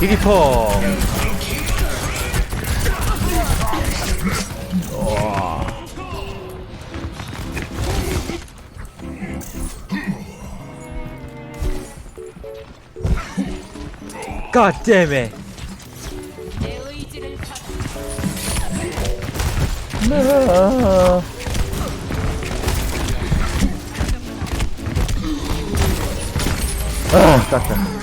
디리퍼 God damn it. 내 의지를 가 아,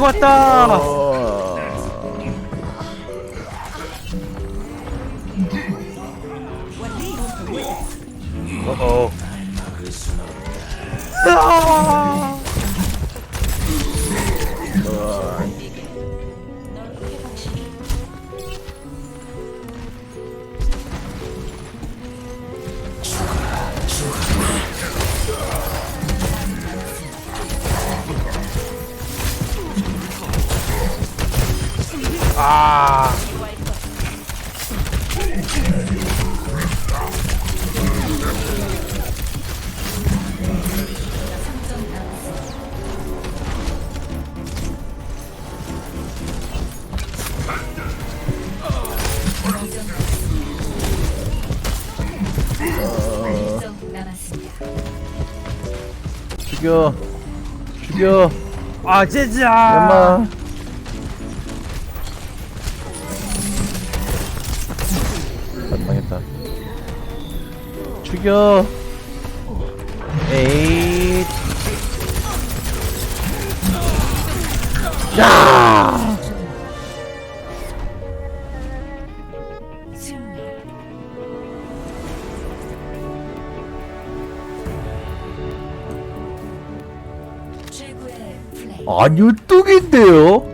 왔다. 죽여. 죽여. 아, 진짜. 엄마. 안 망했다. 죽여. 아니요, 뚝인데요?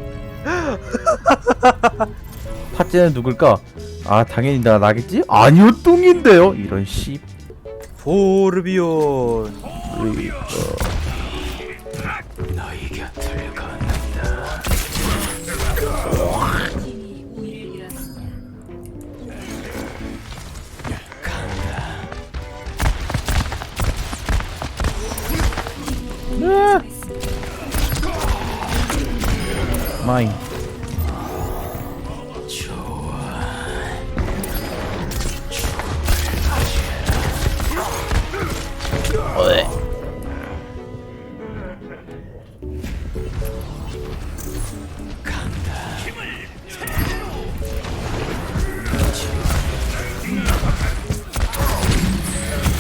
파찌는 누굴까? 아, 당연히 나 나겠지? 아니요, 뚱인데요? 이런 씨. 포르비온. 너희 곁을 우위를 잃었습니다 마인.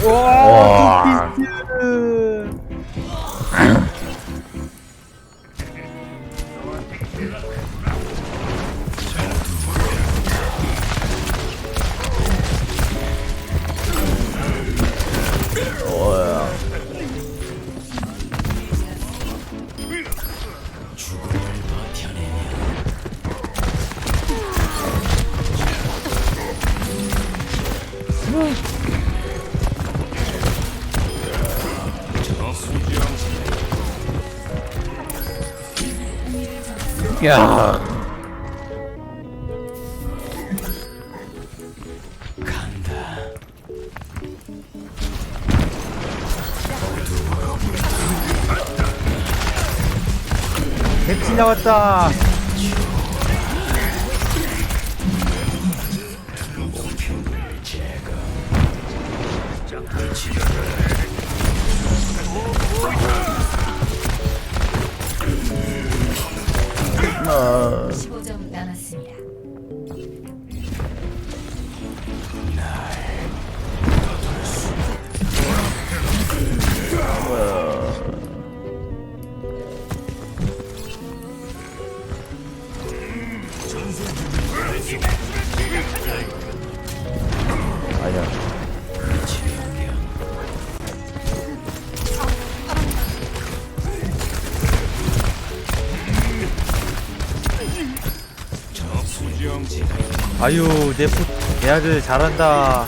어이. 야. 아유 내, 푸, 내 아들 잘한다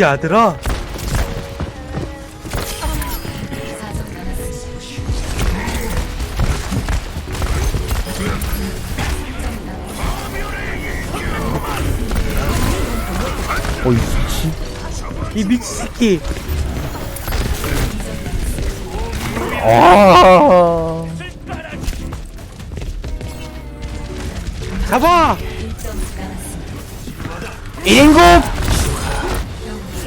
고쳐줄게 아들아 4점 남았습니다. 어이 씨. 이 미친 새끼 아. 잡아 1점 남았습니다. 1인국.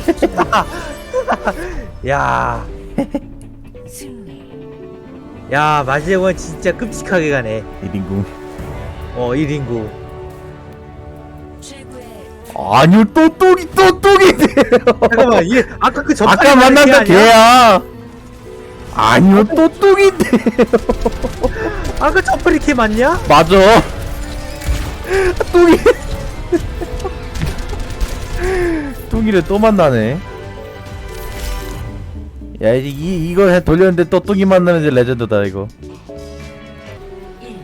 야. 야 마지막은 진짜 끔찍하게 가네 1인국. 어 1인구 최고의 아니요 또 똥이 또 똥이네요. 잠깐만 얘 아까 그 전파리 아까 만난 게 아니야? 걔야. 아니요 또 똥인데. 아까 전파리 걔 맞냐? 맞아. 똥이. 똥이를 또 만나네. 야, 이, 이- 이거 해 돌렸는데 또 똥이 만나는 게 레전드다, 이거. 1.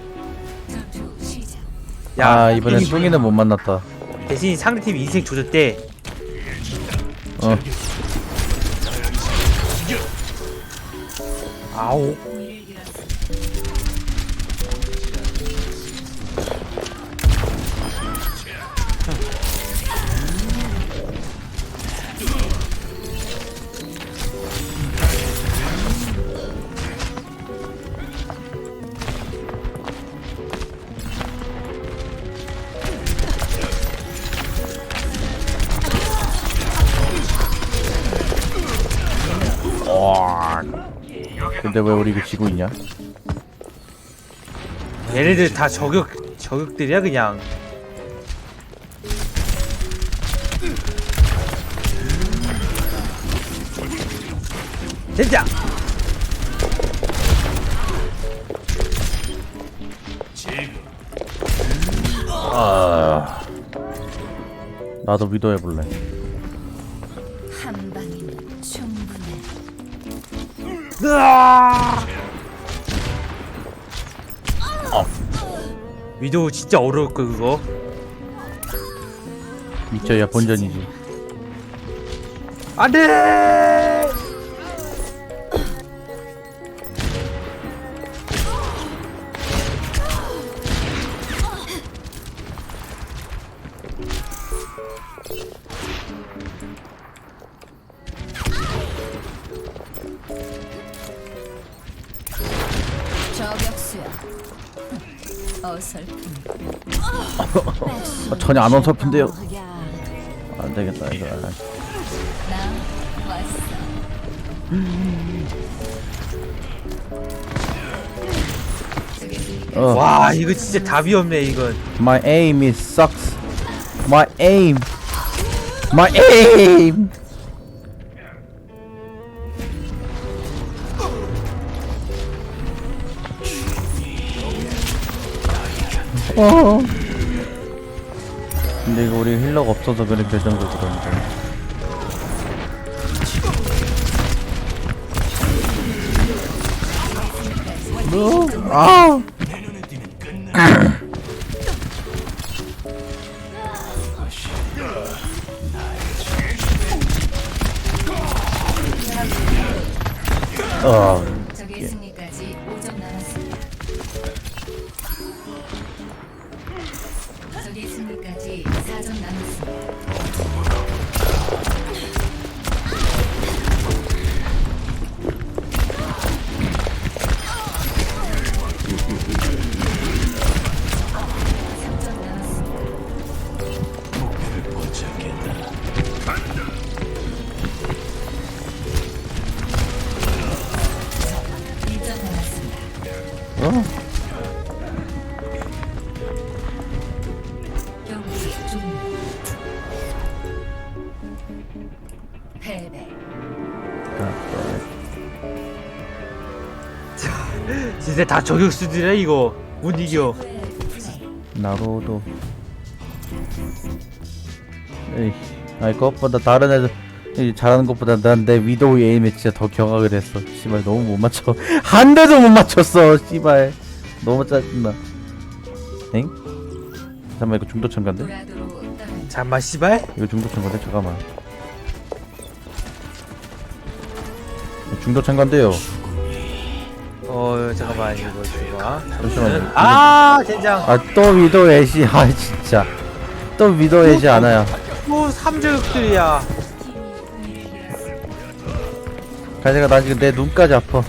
전투 시작. 아, 이번엔 이- 똥이는 못 만났다. 대신 상대팀 인생 조졌대 어. 아오 근데 왜 우리 이거 지고 있냐? 얘네들 다 저격 저격들이야 그냥 진짜 아. 나도 위도 해 볼래. 으아! 위도우 진짜 어려울 거 그거 미쳐야 본전이지. 안돼 아, 전혀 안 어설픈데요. 야, 안 되겠다, 이거. 어. 와 이거 진짜 답이 없네 이건 My aim is sucks. My aim. My aim. 어. 근데 이거 우리 힐러가 없어서 그런 결정도 그런데. 뭐? 아. 어. 적의 승리까지 4점 남았습니다. 진짜 다 저격수들이야 이거 못 이겨. 나로도. 에이 아니 그것보다 다른 애들 이 잘하는 것보다 난 내 위도우 에임에 진짜 더 경악을 했어. 씨발 너무 못 맞춰. 한 대도 못 맞췄어 씨발. 너무 짜증나. 엥? 잠깐만 이거 중도 떠난 잠만 씨발. 이거 중도 참가인데? 잠깐만. 이거 중도 참가인데요 어 잠깐만 이거 좋아 잠시만요. 아 젠장. 아 또 위도우 애쉬. 아 진짜. 또 위도우 애쉬 안와요. 또 삼저격들이야. 가지가 나 지금 내 눈까지 아파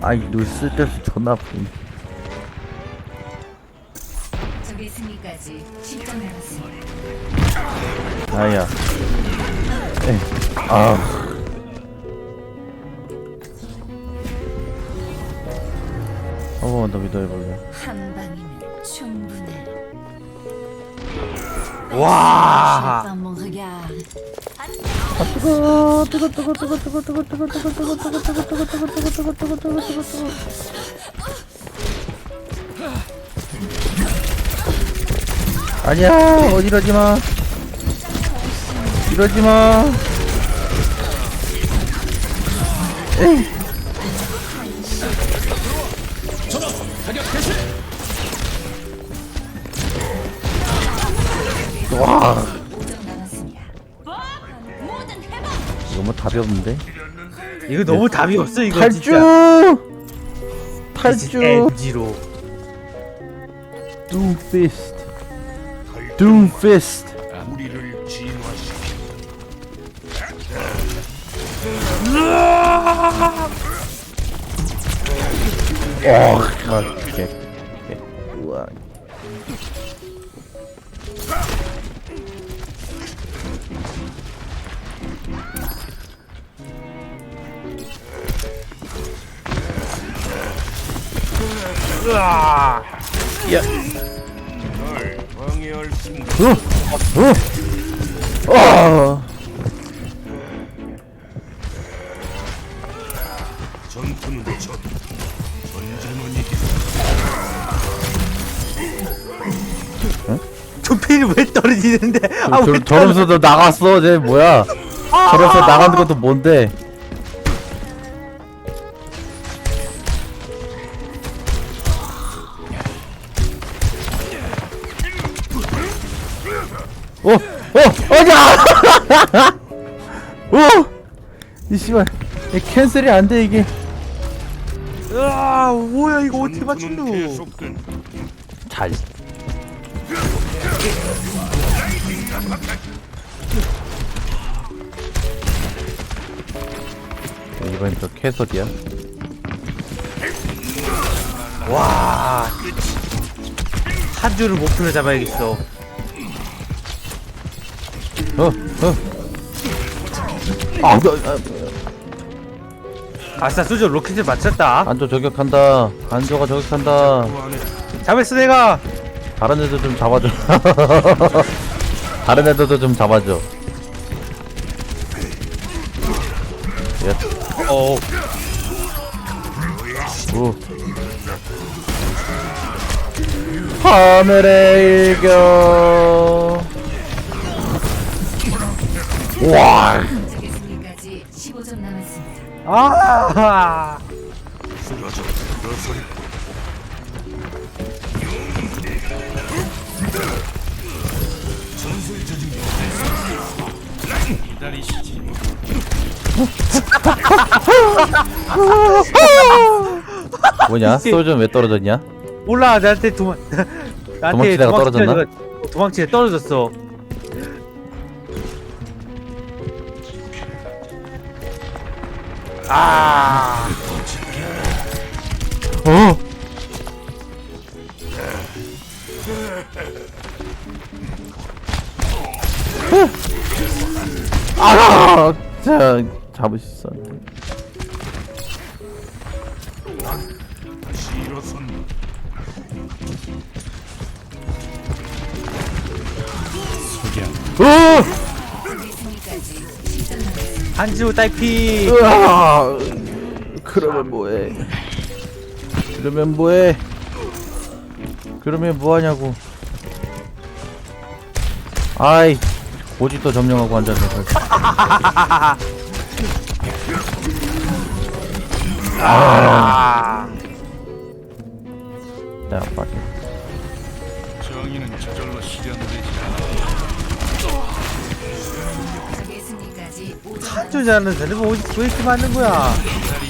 아이 눈 쓸데없이 존나 아프네 적의 승리까지 10점 남았습니다. 아야 에이 아 한 번만 더 믿어해볼래 한 방이면 충분해. 와 regard. 아 뜨거 뜨거 뜨거 뜨거 뜨거 뜨거 뜨거 뜨거 뜨거 뜨거 뜨거 뜨거 뜨거 뜨거 뜨거 뜨거 뜨거 뜨거 뜨거 아니야 어디 이러지 마. 이러지 마. 에이 와 뭐 답이 없는데? 이거 너무 답이 없어 이거 탈주! 진짜. 탈주! NG로 둠피스트 둠피스트 우리를 진화시켜. 어, 어, 어, 어. 전투는 전. 전쟁은 이기. 두피는 왜 떨어지는데 아왜 저, 저러면서도 나갔어, 쟤 뭐야? 저러면서 나가는 것도 뭔데? 이 씨발, 이 캔슬이 안 돼 이게. 으아 뭐야 이거 어떻게 계속된다. 잘. 이번엔 또 캐서디야? 와. 한 줄을 목표로 잡아야겠어. 어, 어. 아, 너, 아, 아싸, 수저 로켓을 맞췄다. 안조 저격한다. 안조가 저격한다. 잡았어, 내가. 다른 애들 좀 잡아줘. 다른 애들도 좀 잡아줘. 예. 어, 오. 하늘의 일격. 와. 아, 쓰러져. 그소리 전술 저징. 기다리시지. 뭐냐? 소전 왜 떨어졌냐? 몰라 나한테 도망 나한테 도망치다가 떨어졌나? 도망치다 떨어졌어 아 어? 아! 자, 잡을 수 있었는데. 선다. 어! 승리까지 10점 남았습니다. 한지호 딸피 으아! 그러면 뭐해? 그러면 뭐해? 그러면 뭐하냐고? 아이, 고지 또 점령하고 앉았네. 아 야, 빨리. 5점 한조자는 전부 왜 이렇게 많은 거야 승리까지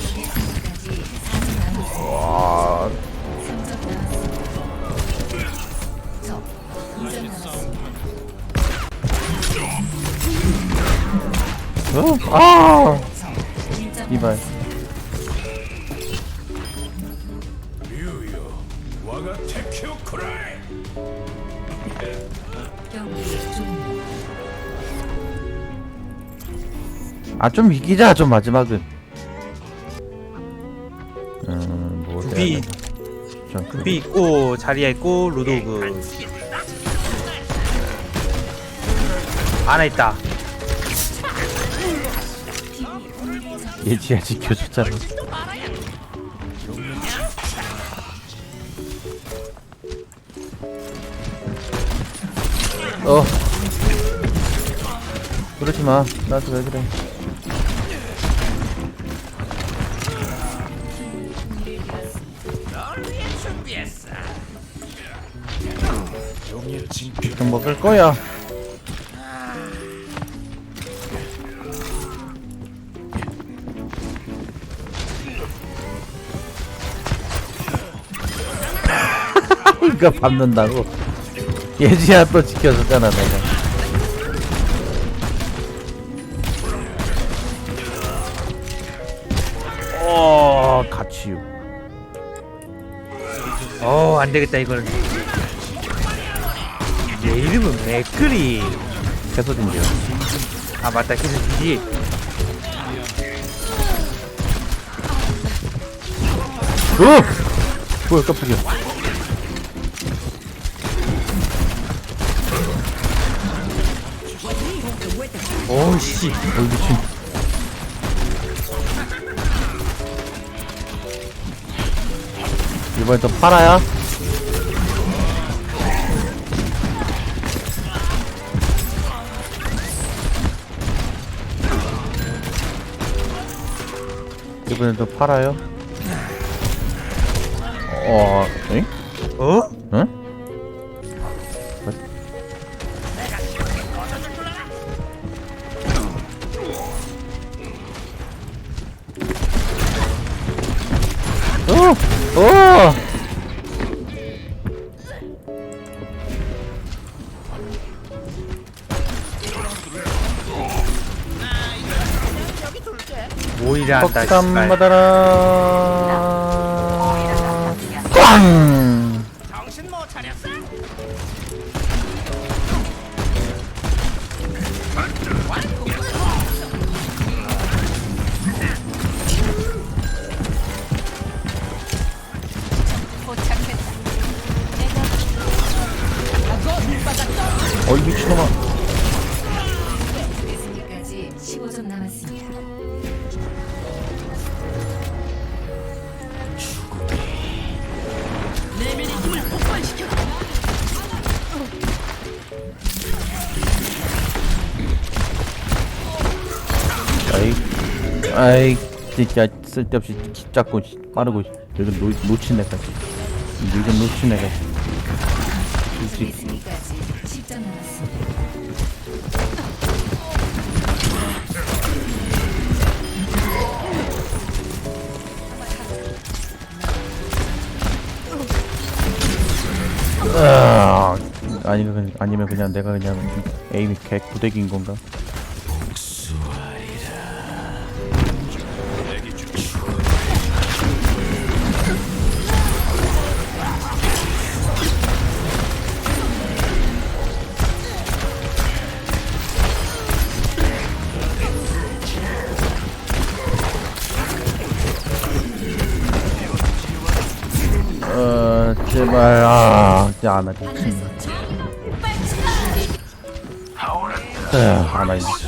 4점 남았습니다. 와, 3점 남았습니다. 적 2점 남았습니다. 어? 아! 1점 이발. 아, 좀 이기자, 좀 마지막은. 음, 뭐 해야 구비 있고 자리야 있고 루도그 하나 있다 예지야 지켜줬잖아. 어. 그러지 마. 나한테 왜 그래? 먹을 거야. 이거 밟는다고? 예지야 또 지켜줬잖아 내가. 어 같이. 어 안 되겠다 이거 는얘 이름은 맥그리 해소된대요. 아 맞다 계속이지 어! 뭐야 깜짝이야. 오씨 어이 미친. 이번엔 또 팔아야? 이번엔 또 팔아요? 어, 응? 어? 응? 오히려 한다 덕담 씨발 받아라 꽝! 어이 미친놈아 적의 승리까지 15점 남았습니다. 아이 아이 진짜 쓸데없이 키 작고 씨, 빠르고 씨. 늙은 노, 놓친 애까지 늙은 놓친 애까지 승리까지 아, 아니 그 아니면 그냥 내가 그냥 에임이 개 구대기인 건가? 어 제발 아 진짜 안 하지. 안하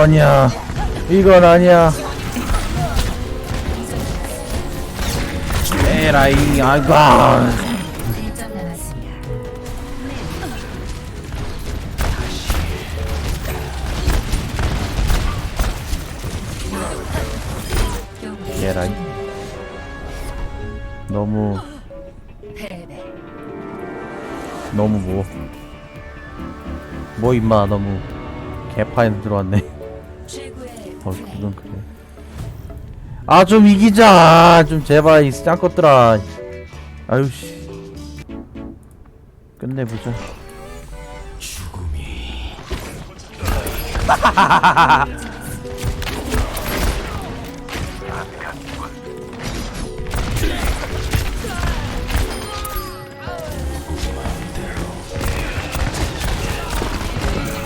아니야. 이건 아니야. 에라이, 아가. 1점 남았습니다. 경기 에라이. 너무. 너무 뭐. 뭐, 임마, 너무. 개파인 들어왔네. 아, 좀 이기자. 좀 제발, 이 짱것들아. 아유, 씨. 끝내보자.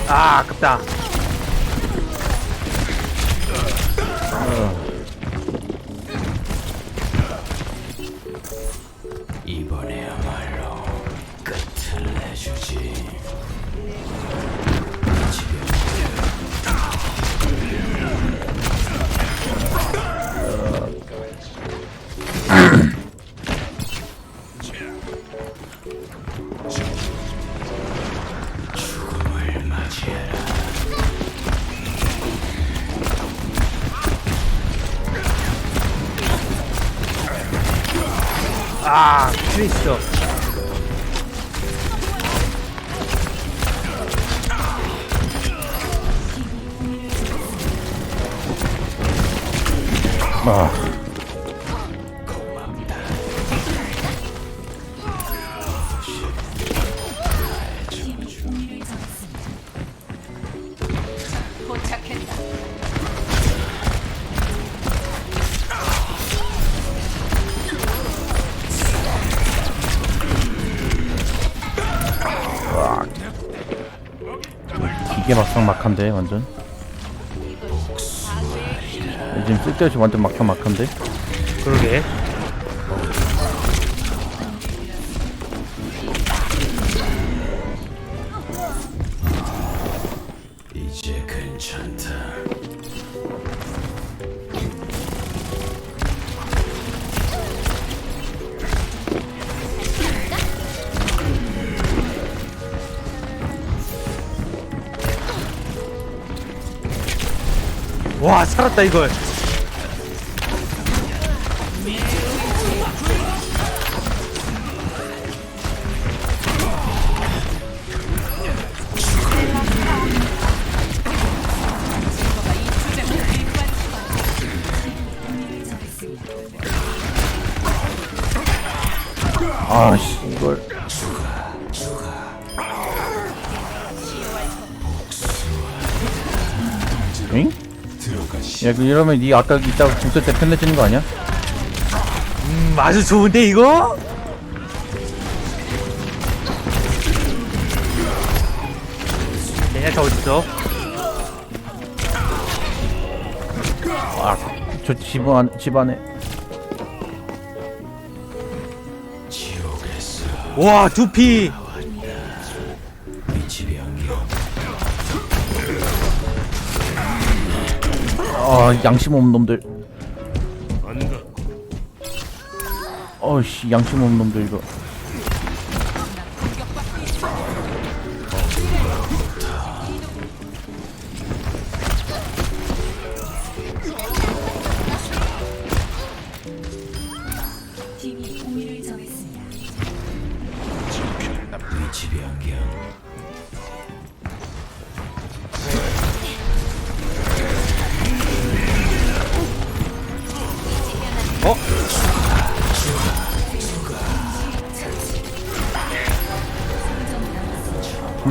아 아깝다 이 막상 막한데 완전. 지금 쓸데없이 완전 막상 막한데? 그러게 와 살았다 이걸 야 그 이러면 니 아까 이따가 궁쓸 때 편해지는 거 아니야? 음 아주 좋은데 이거? 얘네 다 어딨어? 저집 안, 집 안에 지옥에서 와 두피 아 양심 없는 놈들. 어씨 양심 없는 놈들 이거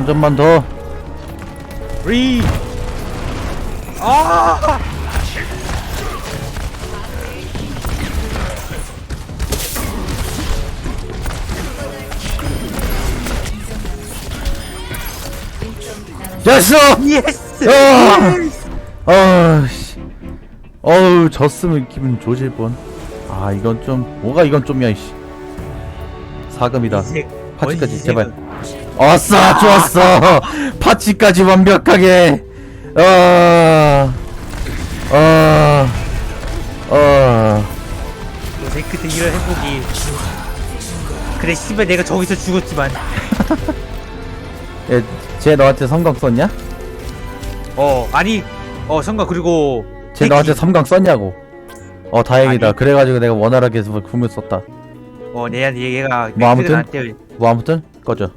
3점만 더 리. 아! 됐어! 예스. 어! 어 씨 어우 졌으면 기분 좋으실 뻔아 이건 좀 뭐가 이건 좀야 이씨 사금이다 파츠까지 제발 어싸 좋았어 파츠까지 완벽하게 어, 어, 어, 요새 그때 이런 행복이. 그래 씨발 내가 저기서 죽었지만. 예, 쟤 너한테 성강 썼냐? 어 아니 어 성가 그리고 쟤 너한테 섬강 썼냐고 어 다행이다 아니. 그래가지고 내가 원활하게 구물 썼다 어 내가 얘가 뭐 아무튼? 뭐 아무튼 꺼져